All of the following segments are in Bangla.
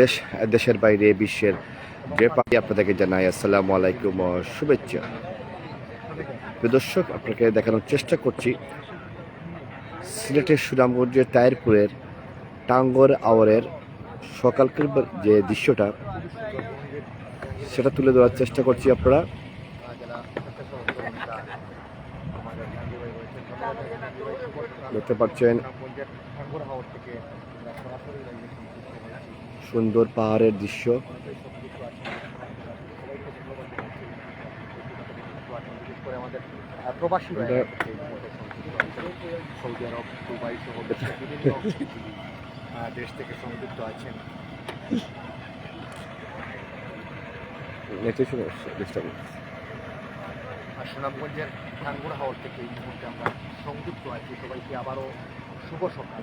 দেশ, দেশের বাইরে, বিশ্বের যে পাখি আপনাদেরকে জানাই আসসালামু আলাইকুম, শুভেচ্ছা। দর্শক, আপনাকে দেখানোর চেষ্টা করছি সিলেটের সুনামগঞ্জের তায়েরপুরের টাঙ্গর আওয়ারের সকালকের যে দৃশ্যটা, সেটা তুলে ধরার চেষ্টা করছি আপনারা। দেখতে পাচ্ছেন সুন্দর পাহাড়ের দৃশ্য। প্রবাসী সৌদি আরব দুবাই সহ দেশ থেকে সংযুক্ত আছেন। আর সুনামগঞ্জের টাঙ্গুর হাওর থেকে এই মুহূর্তে আমরা সংযুক্ত আছি। সবাইকে আবারও শুভ সকাল।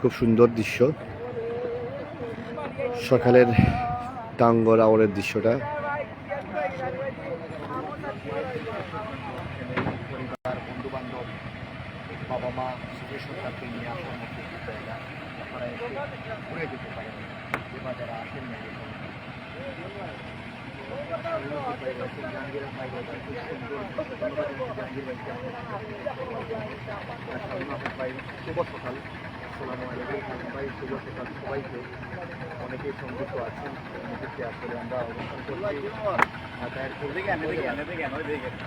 খুব সুন্দর দৃশ্য। সকালের টাঙ্গর আওয়ারের দৃশ্যটা। বাবা মা নিয়ে আসার ঘুরে যেতে শুভ সকাল আসসালামু আলাইকুম ভাই শুভ সকাল সবাইকে অনেকেই সংযুক্ত আছেন আসলে আমরা অবস্থান করছি